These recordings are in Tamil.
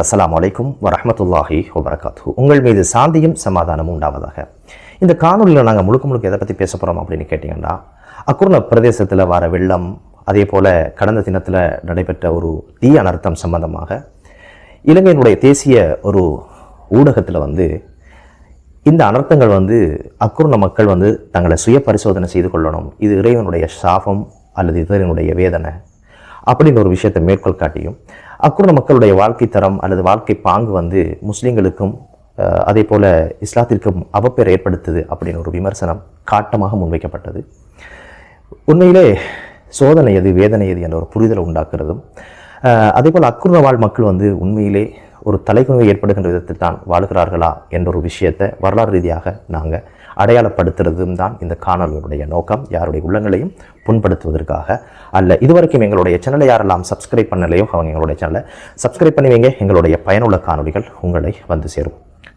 அஸ்லாம் வலைக்கும் வரமத்துல்லாஹி வபரகாத்து உங்கள் மீது சாந்தியும் சமாதானமும் உண்டாவதாக. இந்த காணொலியில் நாங்கள் முழுக்க முழுக்க எதை பற்றி பேச போகிறோம் அப்படின்னு கேட்டிங்கன்னா அக்குர்ண பிரதேசத்தில் வர வெள்ளம் அதே போல் கடந்த தினத்தில் நடைபெற்ற ஒரு தீ அனர்த்தம் சம்பந்தமாக இலங்கையினுடைய தேசிய ஒரு ஊடகத்தில் வந்து இந்த அனர்த்தங்கள் வந்து அக்குர்ண மக்கள் வந்து தங்களை சுய பரிசோதனை செய்து கொள்ளணும். இது இறைவனுடைய சாபம் அல்லது இறைவனுடைய வேதனை அப்படின்னு ஒரு விஷயத்தை மேற்கோள் காட்டியும் அக்குர்ண மக்களுடைய வாழ்க்கை தரம் அல்லது வாழ்க்கை பாங்கு வந்து முஸ்லீம்களுக்கும் அதே போல் இஸ்லாத்திற்கும் அவப்பேர் ஏற்படுத்துது அப்படின்னு ஒரு விமர்சனம் காட்டமாக முன்வைக்கப்பட்டது. உண்மையிலே சோதனை எது வேதனை எது என்ற ஒரு புரிதலை உண்டாக்குறதும் அதே போல் அக்குர்ண வாழ் மக்கள் வந்து உண்மையிலே ஒரு தலைக்குணவை ஏற்படுகின்ற விதத்தில் தான் வாழ்கிறார்களா என்ற ஒரு விஷயத்தை வரலாறு ரீதியாக நாங்கள் அடையாளப்படுத்துறதும் தான் இந்த காணொலியுடைய நோக்கம். யாருடைய உள்ளங்களையும் புண்படுத்துவதற்காக அல்ல. இதுவரைக்கும் எங்களுடைய சேனலை யாரெல்லாம் சப்ஸ்கிரைப் பண்ணலையோ அவங்க எங்களுடைய சேனலை சப்ஸ்கிரைப் பண்ணி வைங்க எங்களுடைய பயனுள்ள காணொளிகள் உங்களை வந்து சேரும்.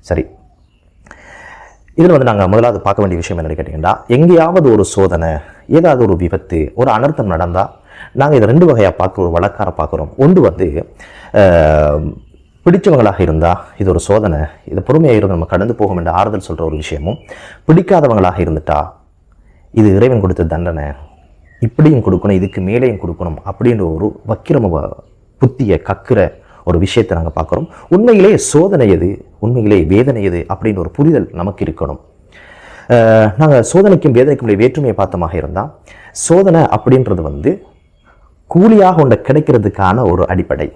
சரி. இதில் வந்து நாங்கள் முதலாவது பார்க்க வேண்டிய விஷயம் என்னென்னு கேட்டிங்கன்னா எங்கேயாவது ஒரு சோதனை ஏதாவது ஒரு விபத்து ஒரு அனர்த்தம் நடந்தால் நாங்கள் இதை ரெண்டு வகையாக பார்க்குற ஒரு வழக்கார பார்க்குறோம். ஒன்று வந்து பிடிச்சவங்களாக இருந்தால் இது ஒரு சோதனை. இது பொறுமையாக இருந்து நம்ம கடந்து போகும் என்ற ஆறுதல் சொல்கிற ஒரு விஷயமும் பிடிக்காதவங்களாக இருந்துட்டா இது இறைவன் கொடுத்த தண்டனை. இப்படியும் கொடுக்கணும் இதுக்கு மேலேயும் கொடுக்கணும் அப்படின்ற ஒரு வக்கிரம புத்தியை கக்குற ஒரு விஷயத்தை நாங்கள் பார்க்குறோம். உண்மையிலே சோதனை எது? உண்மையிலே வேதனை எது? அப்படின்ற ஒரு புரிதல் நமக்கு இருக்கணும். நாங்கள் சோதனைக்கும் வேதனைக்கும் உடைய வேற்றுமையை பார்த்தமாக இருந்தால் சோதனை அப்படின்றது வந்து கூலியாக ஒன்றை கிடைக்கிறதுக்கான ஒரு அடிப்படை.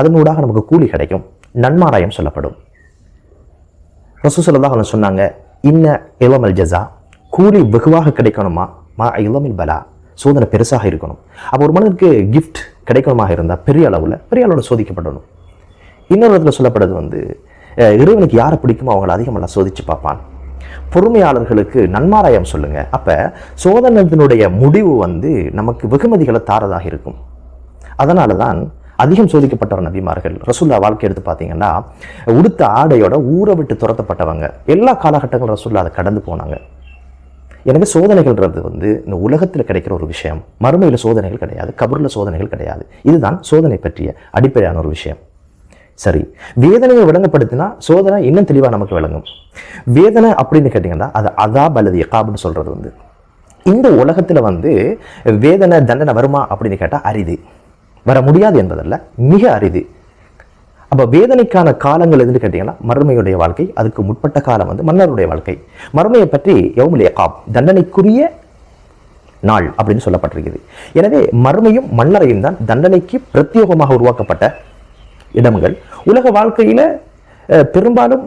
அதனூடாக நமக்கு கூலி கிடைக்கும். நன்மாராயம் சொல்லப்படும். ரசூசல்லாஹ் அவங்க சொன்னாங்க இன்ன இளமல் ஜஸா கூலி வெகுவாக கிடைக்கணுமா? மா இளமில் பலா. சோதனை பெருசாக இருக்கணும். அப்போ ஒரு மனிதனுக்கு கிஃப்ட் கிடைக்கணுமாக இருந்தால் பெரிய அளவில் பெரிய அளவில் சோதிக்கப்படணும். இன்னொரு இடத்துல சொல்லப்படுறது வந்து இறைவனுக்கு யாரை பிடிக்குமோ அவங்கள அதிகமெல்லாம் சோதித்து பார்ப்பான். பொறுமையாளர்களுக்கு நன்மாராயம் சொல்லுங்க. அப்போ சோதனத்தினுடைய முடிவு வந்து நமக்கு வெகுமதிகளை தாரதாக இருக்கும். அதனால தான் அதிகம் சோதிக்கப்பட்டவர் நபிமார்கள். ரசுல்லா வாழ்க்கை எடுத்து பார்த்தீங்கன்னா உடுத்த ஆடையோட ஊரை விட்டு துரத்தப்பட்டவங்க. எல்லா காலகட்டங்களும் ரசுல்லா அதை கடந்து போனாங்க. எனவே சோதனைகள்ன்றது வந்து இந்த உலகத்தில் கிடைக்கிற ஒரு விஷயம். மறுமையில் சோதனைகள் கிடையாது கபூரில் சோதனைகள் கிடையாது. இதுதான் சோதனை பற்றிய அடிப்படையான ஒரு விஷயம். சரி வேதனையை விளங்கப்படுத்தினா சோதனை இன்னும் தெளிவாக நமக்கு விளங்கும். வேதனை அப்படின்னு கேட்டிங்கன்னா அது அதாப் அல்லது எகாப்னு சொல்கிறது வந்து. இந்த உலகத்தில் வந்து வேதனை தண்டனை வருமா அப்படின்னு கேட்டால் அரிது. வர முடியாது என்பதல்ல மிக அரிது. அப்போ வேதனைக்கான காலங்கள் எதுன்னு கேட்டிங்கன்னா மறுமையுடைய வாழ்க்கை அதுக்கு முற்பட்ட காலம் வந்து மன்னருடைய வாழ்க்கை. மறுமையை பற்றி யவுமுல் காப் தண்டனைக்குரிய நாள் அப்படின்னு சொல்லப்பட்டிருக்குது. எனவே மறுமையும் மன்னரையும் தான் தண்டனைக்கு பிரத்யேகமாக உருவாக்கப்பட்ட இடங்கள். உலக வாழ்க்கையில அஹ், பெரும்பாலும்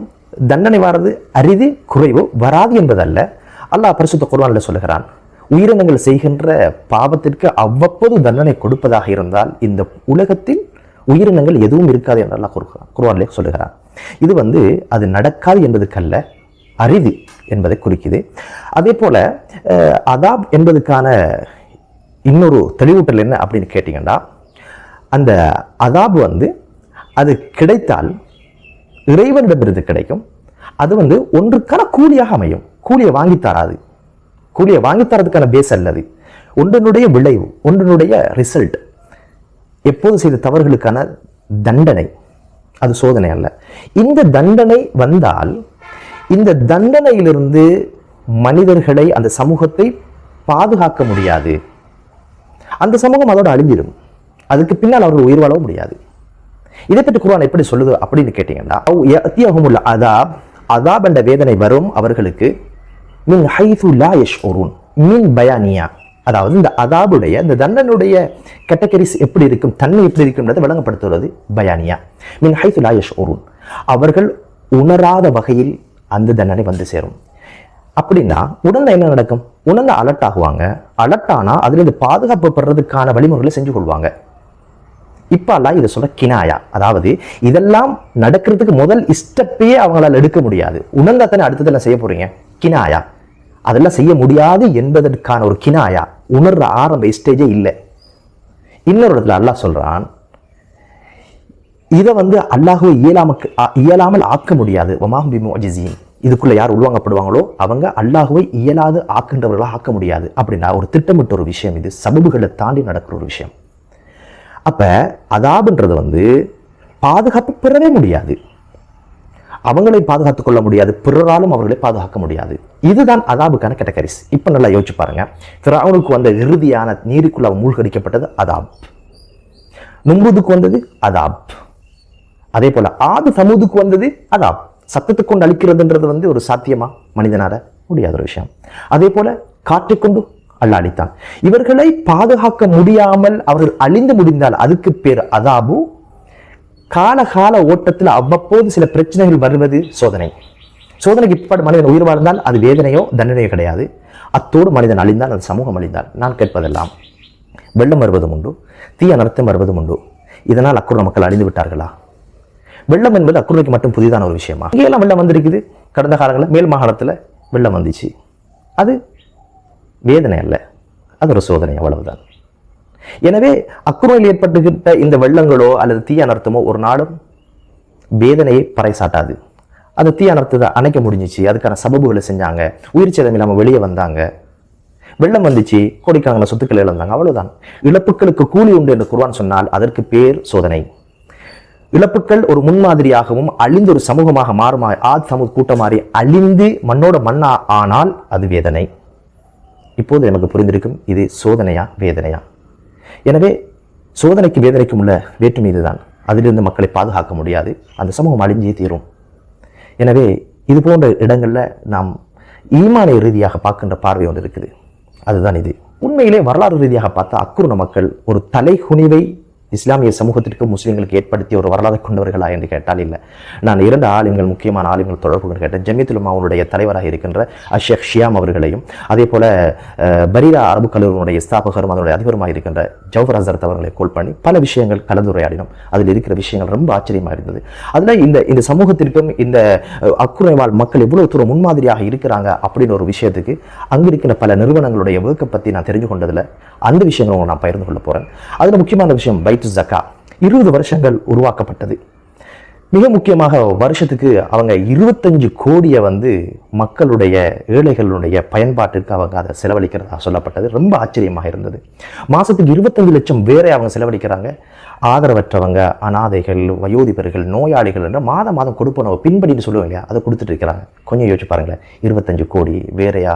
தண்டனை வாரது அரிது குறைவு வராது என்பதல்ல. அல்லாஹ் பரிசுத்த குர்வானில் சொல்லுகிறான் உயிரினங்கள் செய்கின்ற பாவத்திற்கு அவ்வப்போது தண்டனை கொடுப்பதாக இருந்தால் இந்த உலகத்தில் உயிரினங்கள் எதுவும் இருக்காது என்றெல்லாம் அல்லாஹ் குர்ஆன் சொல்லுகிறான். இது வந்து அது நடக்காது என்பதுக்கல்ல அரிது என்பதை குறிக்குது. அதே போல அஹ், அதாப் என்பதுக்கான இன்னொரு தெளிவூட்டல் என்ன அப்படின்னு கேட்டிங்கன்னா அந்த அதாப் வந்து அது கிடைத்தால் இறைவனிடமிருந்து கிடைக்கும். அது வந்து ஒன்றுக்கான கூலியாக அமையும். கூலியை வாங்கி தராது. கூலியை வாங்கி தரதுக்கான பேஸ் அல்லது ஒன்றினுடைய விளைவு ஒன்றினுடைய ரிசல்ட் எப்போது செய்த தவறுகளுக்கான தண்டனை? அது சோதனை அல்ல. இந்த தண்டனை வந்தால் இந்த தண்டனையிலிருந்து மனிதர்களை அந்த சமூகத்தை பாதுகாக்க முடியாது. அந்த சமூகம் அதோட அழிஞ்சிடும். அதுக்கு பின்னால் அவர்கள் உயிர் வாழவும் முடியாது. இதை பற்றி குரான் எப்படி சொல்லுது அப்படின்னு கேட்டீங்கன்னா "அவ் அதாப். அதாப் என்ற வேதனை வரும் அவர்களுக்கு மின் ஹைது லா யஷ்உரூன் மின் பயானியா. அதாவது இந்த அதாபுடைய இந்த தண்டனுடைய கேட்டகரிஸ் எப்படி இருக்கும் தன்மை எப்படி இருக்குன்றதை விளங்கப்படுத்துவது பயானியா. மின் ஹைது லா யஷ்உரூன் அவர்கள் உணராத வகையில் அந்த தண்டனை வந்து சேரும். அப்படின்னா உடனே என்ன நடக்கும்? உணர்ந்த அலர்ட் ஆகுவாங்க. அலர்ட் ஆனால் அதுலேருந்து பாதுகாப்பு பெறதுக்கான வழிமுறைகளை செஞ்சு கொள்வாங்க. இப்பெல்லாம் இதை சொல்ல கினாயா. அதாவது இதெல்லாம் நடக்கிறதுக்கு முதல் ஸ்டெப்பையே அவங்களால் எடுக்க முடியாது. உணர்ந்தா தானே அடுத்ததெல்லாம் செய்ய போகிறீங்க கினாயா. அதெல்லாம் செய்ய முடியாது என்பதற்கான ஒரு கினாயா உணர்ற ஆரம்ப ஸ்டேஜே இல்லை. இன்னொரு இடத்துல அல்லாஹ் சொல்கிறான் இதை வந்து அல்லாஹுவை இயலாமக்கு இயலாமல் ஆக்க முடியாது. ஒமாஹும் பி முஅஜிஸீன். இதுக்குள்ளே யார் உள்வாங்கப்படுவாங்களோ அவங்க அல்லாஹுவை இயலாது ஆக்குன்றவர்களாக ஆக்க முடியாது அப்படின்னா ஒரு திட்டமிட்ட ஒரு விஷயம் இது. சபபுகளை தாண்டி நடக்கிற ஒரு விஷயம். அப்போ அதாபுன்றது வந்து பாதுகாப்பு பெறவே முடியாது. அவங்களை பாதுகாத்துக் கொள்ள முடியாது பிறராலும் அவர்களை பாதுகாக்க முடியாது. இதுதான் அதாபுக்கான கேட்டகரிஸ் இப்ப நல்லா யோசிச்சு பாருங்க. ஃபிரௌனுக்கு வந்த இறுதியான நீருக்குள்ள மூழ்கடிக்கப்பட்டது அதாப். நும்புதுக்கு வந்தது அதாப். அதே போல ஆது சமூதுக்கு வந்தது அதாப். சத்தத்தை கொண்டு அழிக்கிறதுன்றது வந்து ஒரு சாத்தியமா? மனிதனால முடியாத ஒரு விஷயம். அதே போல காற்றை கொண்டு அல்லாடித்தான் இவர்களை பாதுகாக்க முடியாமல் அவர்கள் அழிந்து முடிந்தால் அதுக்கு பேர் அதாபு. காலகால ஓட்டத்தில் அவ்வப்போது சில பிரச்சனைகள் வருவது சோதனை. சோதனைக்கு பிற்பாடு மனிதன் உயிர் வாழ்ந்தால் அது வேதனையோ தண்டனையோ கிடையாது. அத்தோடு மனிதன் அழிந்தால் அது சமூகம் அழிந்தால். நான் கேட்பதெல்லாம் வெள்ளம் வருவதும் உண்டு தீ அனர்த்தம் வருவதும் உண்டு. இதனால் அக்குற மக்கள் அழிந்து விட்டார்களா? வெள்ளம் என்பது அக்குறைக்கு மட்டும் புதிதான ஒரு விஷயமா? இங்கெல்லாம் வெள்ளம் வந்திருக்குது. கடந்த காலங்களில் மேல் மாகாணத்தில் வெள்ளம் வந்துச்சு. அது வேதனை அல்ல. அது ஒரு சோதனை அவ்வளவுதான். எனவே அக்குறையில் ஏற்பட்டுகிட்ட இந்த வெள்ளங்களோ அல்லது தீ அனர்த்தமோ ஒரு நாளும் வேதனையை பறைசாட்டாது. அது தீ அனர்த்தத்தை அணைக்க முடிஞ்சிச்சு. அதுக்கான சபபுகளை செஞ்சாங்க. உயிர் சேதம் இல்லாமல் வெளியே வந்தாங்க. வெள்ளம் வந்துச்சு. கோடிக்கான சொத்துக்கள் இழந்தாங்க. அவ்வளவுதான். இழப்புகளுக்கு கூலி உண்டு என்று குருவான் சொன்னால் அதற்கு பேர் சோதனை. இழப்புக்கள் ஒரு முன்மாதிரியாகவும் அழிந்து ஒரு சமூகமாக மாறுமா? ஆத் சமூக கூட்டம் மாறி அழிந்து மண்ணோட மண்ணா ஆனால் அது வேதனை. இப்போது நமக்கு புரிந்திருக்கும் இது சோதனையா? வேதனையா? எனவே சோதனைக்கு வேதனைக்கும் உள்ள வேற்றுமை இதுதான் அதிலிருந்து மக்களை பாதுகாக்க முடியாது. அந்த சமூகம் அழிஞ்சே தீரும். எனவே இது போன்ற இடங்களில் நாம் ஈமான ரீதியாக பார்க்கின்ற பார்வை ஒன்று இருக்குது. அதுதான் இது. உண்மையிலே வரலாறு ரீதியாக பார்த்தா அக்குருண மக்கள் ஒரு தலைகுனிவை இஸ்லாமிய சமூகத்திற்கு முஸ்லீம்களுக்கு ஏற்படுத்திய ஒரு வரலாறு கொண்டவர்களா என்று கேட்டால் இல்லை. நான் இரண்டு ஆளுங்கள் முக்கியமான ஆளுங்கள் தொடர்புகள் கேட்டேன் ஜமியத்துல் தலைவராக இருக்கின்ற அஷேக் ஷியாம் அவர்களையும் அதே போல பரீரா அரபு கல்லூரியினுடைய ஸ்தாபகரும் அதனுடைய அதிபருமாக இருக்கின்ற ஜவஹர் ஹசரத் அவர்களை கோல் பண்ணி பல விஷயங்கள் கலந்துரையாடினோம். அதில் இருக்கிற விஷயங்கள் ரொம்ப ஆச்சரியமாக இருந்தது. அதில் இந்த இந்த சமூகத்திற்கும் இந்த அஹ், அக்குறை வாழ் மக்கள் எவ்வளவு தூரம் முன்மாதிரியாக இருக்கிறாங்க அப்படின்னு ஒரு விஷயத்துக்கு அங்கே இருக்கிற பல நிறுவனங்களுடைய ஒர்க்கை பற்றி நான் தெரிஞ்சு கொண்டதில் அந்த விஷயங்களை நான் பகிர்ந்து கொள்ள போறேன். அதுல முக்கியமான விஷயம் பைத்து ஜக்கா இருபது வருஷங்கள் உருவாக்கப்பட்டது. மிக முக்கியமாக வருஷத்துக்கு அவங்க இருபத்தஞ்சு கோடியை வந்து மக்களுடைய ஏழைகளுடைய பயன்பாட்டிற்கு அவங்க அதை செலவழிக்கிறதா சொல்லப்பட்டது. ரொம்ப ஆச்சரியமாக இருந்தது. மாசத்துக்கு இருபத்தஞ்சு லட்சம் வேற அவங்க செலவழிக்கிறாங்க. ஆதரவற்றவங்க அனாதைகள் வயோதிபர்கள் நோயாளிகள் என்ற மாதம் மாதம் கொடுப்பனவு பின்படின்னு சொல்லுவோம் இல்லையா? அதை கொடுத்துட்டு இருக்கிறாங்க. கொஞ்சம் யோசிச்சு பாருங்களேன். இருபத்தஞ்சு கோடி வேறையா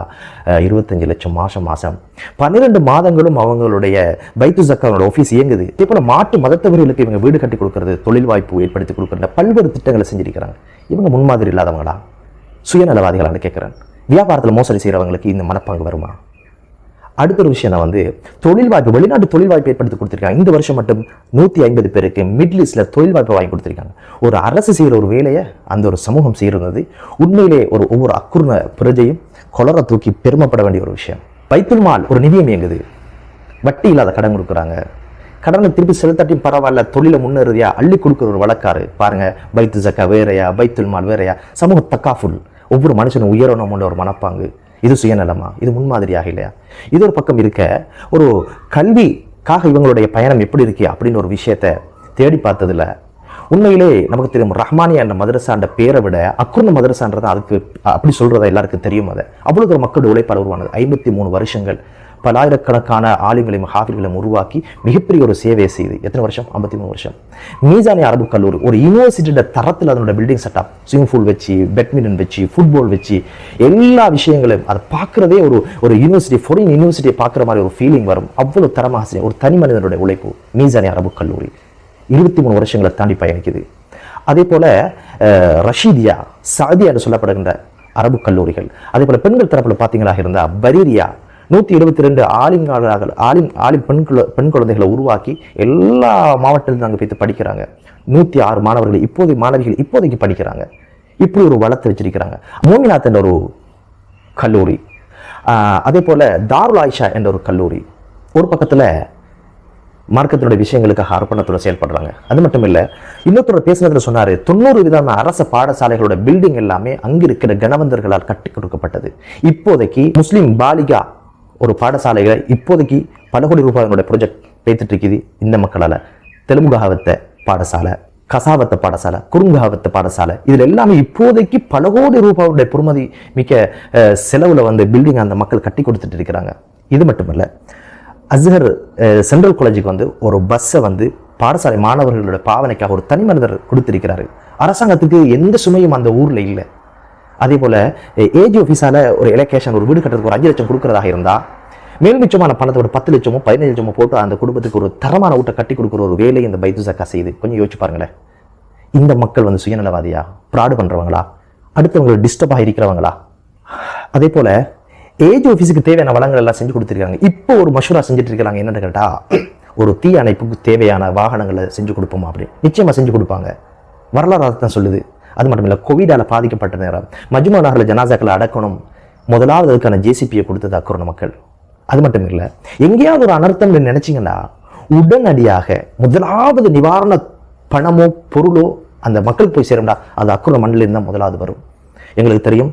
இருபத்தஞ்சு லட்சம் மாதம் மாதம் பன்னிரெண்டு மாதங்களும் அவங்களுடைய பைத்து ஜக்காவோட ஆஃபீஸ் இயங்குது. இதே போல் மாட்டு மதத்தவர்களுக்கு இவங்க வீடு கட்டி கொடுக்கறது தொழில் வாய்ப்பு ஏற்படுத்தி கொடுக்குற பல்வேறு திட்டங்களை செஞ்சிருக்கிறாங்க. இவங்க முன்மாதிரி இல்லாதவங்களா? சுயநலவாதிகளான்னு கேட்குறேன் வியாபாரத்தில் மோசடி செய்கிறவங்களுக்கு இந்த மனப்பாங்கு வருமா? அடுத்த ஒரு விஷயம் வந்து தொழில் வாய்ப்பு வெளிநாட்டு தொழில் வாய்ப்பு ஏற்படுத்தி கொடுத்துருக்காங்க. இந்த வருஷம் மட்டும் நூற்றி ஐம்பது பேருக்கு மிடில் ஈஸ்டில் தொழில் வாய்ப்பு வாங்கி கொடுத்துருக்காங்க. ஒரு அரசு செய்கிற ஒரு வேலையை அந்த ஒரு சமூகம் செய்கிறது உண்மையிலே ஒரு ஒவ்வொரு அக்குர்ண பிரஜையும் கொலரை தூக்கி பெருமைப்பட வேண்டிய ஒரு விஷயம். பைத்துல் மால் ஒரு நிதியம் இயங்குது. வட்டி இல்லாத கடன் கொடுக்குறாங்க. கடனை திருப்பி செலுத்தாட்டியும் பரவாயில்ல தொழிலை முன்னேறுதியா அள்ளி கொடுக்குற ஒரு வழக்காரு. பாருங்க பைத்து ஜக்கா வேறையா பைத்துல் மால் வேறையா? சமூக தக்காஃபுல் ஒவ்வொரு மனுஷனும் உயரணும்னு ஒரு மனப்பாங்கு. இது சுயநலமா? இது முன்மாதிரியாக இல்லையா? இது ஒரு பக்கம் இருக்க ஒரு கல்விக்காக இவங்களுடைய பயணம் எப்படி இருக்கு அப்படின்னு ஒரு விஷயத்தை தேடி பார்த்ததில் உண்மையிலே நமக்கு தெரியும் ரஹ்மானியா என்ற மதரசான்ற பேரை விட அக்குர்ண மதரசான்றது அதுக்கு அப்படி சொல்கிறதா எல்லாருக்கும் தெரியும் அதை. அவ்வளோ ஒரு மக்களுடைய உழைப்பாளர் உருவானது. ஐம்பத்தி மூணு வருஷங்கள். பலாயிரக்கணக்கான ஆளுங்களையும் ஹாஃபில்களையும் உருவாக்கி மிகப்பெரிய ஒரு சேவையை செய்து. எத்தனை வருஷம்? ஐம்பத்தி மூணு வருஷம். மீசானி அரபு கல்லூரி ஒரு யூனிவர்சிட்டியோட தரத்தில் அதனோட பில்டிங் செட்டப் ஸ்விமிங் பூல் வச்சு பேட்மிண்டன் வச்சு ஃபுட்பால் வச்சு எல்லா விஷயங்களையும் அதை பார்க்குறதே ஒரு ஒரு யூனிவர்சிட்டி ஃபாரின் யூனிவர்சிட்டியை பார்க்குற மாதிரி ஒரு ஃபீலிங் வரும். அவ்வளோ தரமாக ஒரு தனி மனிதனுடைய உழைப்பு மீசானி அரபு கல்லூரி. இருபத்தி மூணு வருஷங்களை தாண்டி பயணிக்குது. அதே போல ரஷீதியா சாதியா என்று சொல்லப்படுகின்ற அரபு கல்லூரிகள். அதே போல் பெண்கள் தரப்புல பார்த்தீங்களா இருந்தால் பரீரியா நூற்றி இருபத்தி ரெண்டு ஆலிம்காரர்கள் ஆலிம் ஆலிம் பெண் குழ- பெண் குழந்தைகளை உருவாக்கி எல்லா மாவட்டத்திலும் அங்கே போய் படிக்கிறாங்க. நூற்றி ஆறு மாணவர்கள் இப்போதைய மாணவிகள் இப்போதைக்கு படிக்கிறாங்க. இப்படி ஒரு வளர்த்து வச்சிருக்கிறாங்க. மோமிநாத் என்ற ஒரு கல்லூரி. அதே போல் தாருல் ஆயிஷா என்ற ஒரு கல்லூரி. ஒரு பக்கத்தில் மார்க்கத்தினுடைய விஷயங்களுக்காக அர்ப்பணத்தோடு செயல்படுறாங்க. அது மட்டும் இல்லை இன்னொருத்தர் பேசுனதுல சொன்னார் தொண்ணூறு விதமான அரச பாடசாலைகளோட பில்டிங் எல்லாமே அங்கிருக்கிற கணவந்தர்களால் கட்டி கொடுக்கப்பட்டது. இப்போதைக்கு முஸ்லீம் பாலிகா ஒரு பாடசாலைகளை இப்போதைக்கு பல கோடி ரூபாயினுடைய ப்ராஜெக்ட் பேத்துட்டு இருக்குது இந்த மக்களால். தெலுங்குகாவத்த பாடசாலை கசாவத்த பாடசாலை குறுங்காவத்த பாடசாலை இதில் எல்லாமே இப்போதைக்கு பல கோடி ரூபாவுடைய பொறுமதி மிக்க செலவில் வந்து பில்டிங் அந்த மக்கள் கட்டி கொடுத்துட்டு இருக்கிறாங்க. இது மட்டுமல்ல அஸ்ஹர் சென்ட்ரல் காலேஜுக்கு வந்து ஒரு பஸ்ஸை வந்து பாடசாலை மாணவர்களோட பாவனைக்காக ஒரு தனி மனிதர் கொடுத்திருக்கிறாரு. அரசாங்கத்துக்கு எந்த சுமையும் அந்த ஊரில் இல்லை. அதே போல ஏஜி ஆஃபீஸால் ஒரு எலெக்ஷன் ஒரு வீடு கட்டுறதுக்கு ஒரு அஞ்சு லட்சம் கொடுக்குறதாக இருந்தால் மேல் மிச்சமான பணத்தை ஒரு பத்து லட்சமோ பதினஞ்சு லட்சமோ போட்டு அந்த குடும்பத்துக்கு ஒரு தரமான ஊட்ட கட்டி கொடுக்குற ஒரு வேலை இந்த பைத்து சக்கா செய்யுது கொஞ்சம் யோசிச்சு பாருங்களேன். இந்த மக்கள் வந்து சுயநலவாதியா? ப்ராடு பண்றவங்களா? அடுத்தவங்களை டிஸ்டர்பாக இருக்கிறவங்களா? அதே போல ஏஜ் ஆஃபீஸுக்கு தேவையான வளங்கள் எல்லாம் செஞ்சு கொடுத்துருக்காங்க. இப்போ ஒரு மஷூரா செஞ்சுட்டு இருக்காங்க. என்னென்னு கேட்டால் ஒரு தீ அணைப்புக்கு தேவையான வாகனங்களை செஞ்சு கொடுப்போமா அப்படின்னு. நிச்சயமாக செஞ்சு கொடுப்பாங்க. வரலாறு தான் சொல்லுது. அது மட்டும் இல்லை கோவிடால பாதிக்கப்பட்ட நேரம் மஜ்மா நகரில் ஜனாசாக்களை அடக்கணும் முதலாவது அதுக்கான ஜேசிபியை கொடுத்தது அக்குரண மக்கள். அது மட்டும் இல்லை எங்கேயாவது ஒரு அனர்த்தம் நினைச்சீங்கன்னா உடனடியாக முதலாவது நிவாரண பணமோ பொருளோ அந்த மக்கள் போய் சேரும்டா அது அக்குற மண்ணிலிருந்து தான் முதலாவது வரும். எங்களுக்கு தெரியும்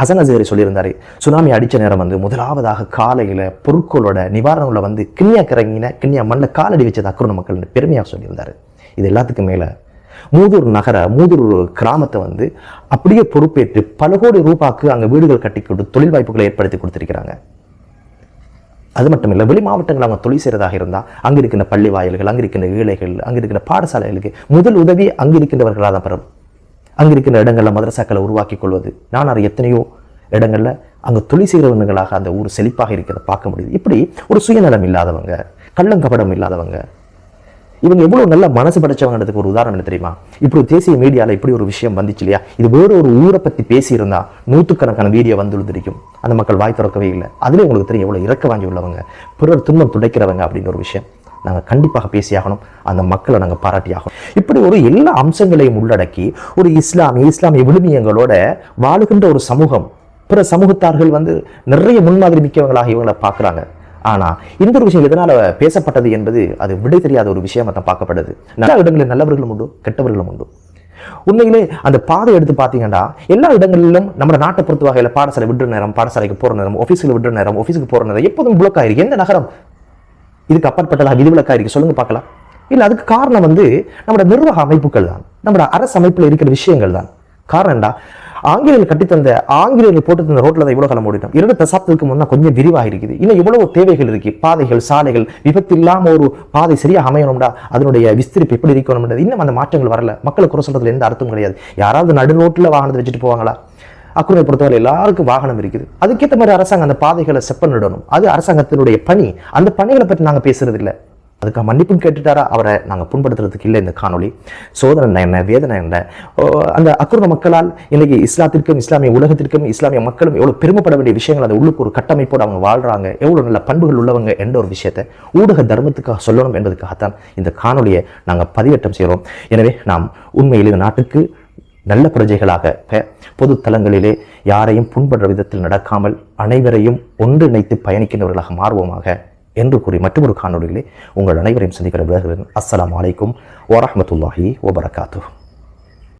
ஹசன் அசேரி சொல்லியிருந்தாரு சுனாமி அடிச்ச நேரம் வந்து முதலாவதாக காலையில் பொருட்களோட நிவாரணங்களை வந்து கிண்ணியா கிறங்கின கிண்ணியா மண்ணில் காலடி வச்சது அக்குரண மக்கள்னு பெருமையாக சொல்லியிருந்தார். இது எல்லாத்துக்கும் மேல மூதூர் நகர மூதூர் கிராமத்தை வந்து அப்படியே பொறுப்பேற்று பல கோடி ரூபாய்க்கு அங்க வீடுகள் கட்டி கொடுத்து தொழில் வாய்ப்புகளை ஏற்படுத்தி கொடுத்திருக்கிறாங்க. அது மட்டும் இல்லை வெளி மாவட்டங்கள் அவங்க தொழில் செய்கிறதாக இருந்தால் அங்கே இருக்கின்ற பள்ளி வாயில்கள் அங்கே இருக்கின்ற ஏழைகள் அங்கே இருக்கின்ற பாடசாலைகளுக்கு முதல் உதவி அங்கே இருக்கின்றவர்களாக தான் பெறும். அங்கே இருக்கின்ற இடங்களில் மதரசாக்களை உருவாக்கி கொள்வது. நான் அறிய எத்தனையோ இடங்களில் அங்கே தொழில் செய்கிறவர்களாக அந்த ஊர் செழிப்பாக இருக்கிறத பார்க்க முடியுது. இப்படி ஒரு சுயநலம் இல்லாதவங்க கள்ளங்கபடம் இல்லாதவங்க இவங்க எவ்வளோ நல்ல மனசு படைச்சவங்கிறதுக்கு ஒரு உதாரணம் என்ன தெரியுமா? இப்படி தேசிய மீடியாவில் இப்படி ஒரு விஷயம் வந்துச்சு இல்லையா? இது வேற ஒரு ஊரை பற்றி பேசியிருந்தா நூற்றுக்கணக்கான வீடியோ வந்துருந்திருக்கும் அந்த மக்கள் வாய் திறக்கவே இல்லை. அதுலேயும் உங்களுக்கு தெரியும் எவ்வளோ இறக்க வாங்கி உள்ளவங்க. பிறர் துன்பம் துடைக்கிறவங்க அப்படின்னு ஒரு விஷயம். நாங்கள் கண்டிப்பாக பேசியாகணும் அந்த மக்களை நாங்கள் பாராட்டியாகணும் இப்படி ஒரு எல்லா அம்சங்களையும் உள்ளடக்கி ஒரு இஸ்லாமிய இஸ்லாமிய விழுமியங்களோட வாழுகின்ற ஒரு சமூகம் பிற சமூகத்தார்கள் வந்து நிறைய முன்மாதிரி மிக்கவங்களாக இவங்களை பார்க்குறாங்க. ஆனா இந்த ஒரு விஷயம் எதனால பேசப்பட்டது என்பது அது விடை தெரியாத ஒரு விஷயமா தான் பார்க்கப்படுது. நல்ல இடங்களில் நல்லவர்களும் உண்டு கெட்டவர்களும் உண்டு. உண்மையிலே அந்த பாதை எடுத்து பார்த்தீங்கன்னா எல்லா இடங்களிலும் நம்ம நாட்டை பொறுத்த வகையில் பாடசாலை விடுற நேரம் பாடசாலைக்கு போற நேரம் ஆஃபீஸில் விடுற நேரம் ஆஃபீஸுக்கு போற நேரம் எப்போதும் பிளாக் ஆயிருக்கு எந்த நகரம்? இதுக்கு அப்பாற்பட்டதாக விதிவிலக்காக இருக்குது சொல்லுங்க பார்க்கலாம். இல்ல அதுக்கு காரணம் வந்து நம்மளோட நிர்வாக அமைப்புகள் தான். நம்மளோட அரசு அமைப்புல இருக்கிற விஷயங்கள் தான். காரணம் என்ன ஆங்கிலேயர்கள் கட்டித்தந்த ஆங்கிலேயர்கள் போட்டு தந்த ரோட்டில் தான் இவ்வளோ காலம் ஓடிட்டோம் இரண்டு தசாப்தத்துக்கு முன்னா கொஞ்சம் விரிவாக இருக்குது இன்னும் இவ்வளவு தேவைகள் இருக்கு. பாதைகள் சாலைகள் விபத்து இல்லாமல் ஒரு பாதை சரியாக அமையணும்டா அதனுடைய விஸ்திரிப்பு எப்படி இருக்கணும்ன்றது இன்னும் அந்த மாற்றங்கள் வரல. மக்களை குறை சொல்றதுல எந்த அர்த்தமும் கிடையாது. யாராவது நடு ரோட்டில் வாகனத்தை வச்சுட்டு போவாங்களா? அக்குறையை பொறுத்தவரை எல்லாருக்கும் வாகனம் இருக்குது. அதுக்கேற்ற மாதிரி அரசாங்கம் அந்த பாதைகளை செப்பனிடணும். அது அரசாங்கத்தினுடைய பணி. அந்த பணிகளை பற்றி நாங்கள் பேசுறது இல்லை அதுக்காக மன்னிப்பும் கேட்டுட்டாரா? அவரை நாங்கள் புண்படுத்துறதுக்கு இல்லை இந்த காணொலி சோதனை என்ன வேதனை என்ன ஓ, அந்த அக்குர்ண மக்களால் இன்னைக்கு இஸ்லாத்திற்கும் இஸ்லாமிய உலகத்திற்கும் இஸ்லாமிய மக்களும் எவ்வளோ பெருமைப்பட வேண்டிய விஷயங்கள் அந்த உள்ளுக்கு ஒரு கட்டமைப்போடு அவங்க வாழ்கிறாங்க எவ்வளோ நல்ல பண்புகள் உள்ளவங்க என்ற ஒரு விஷயத்தை ஊடக தர்மத்துக்காக சொல்லணும் என்பதுக்காகத்தான் இந்த காணொலியை நாங்கள் பதிவேற்றம் செய்கிறோம். எனவே நாம் உண்மையில் இந்த நாட்டுக்கு நல்ல பிரஜைகளாக பொது தளங்களிலே யாரையும் புண்படுற விதத்தில் நடக்காமல் அனைவரையும் ஒன்றிணைத்து பயணிக்கின்றவர்களாக மாறுவோமாக என்று கூறி மற்றொரு காணொளியிலே உங்கள் அனைவரையும் சந்திக்கிற விலகுகிறேன் அஸ்லாம் வலைக்கும் வரமத்துல்லாஹி வபரகாத்துஹ்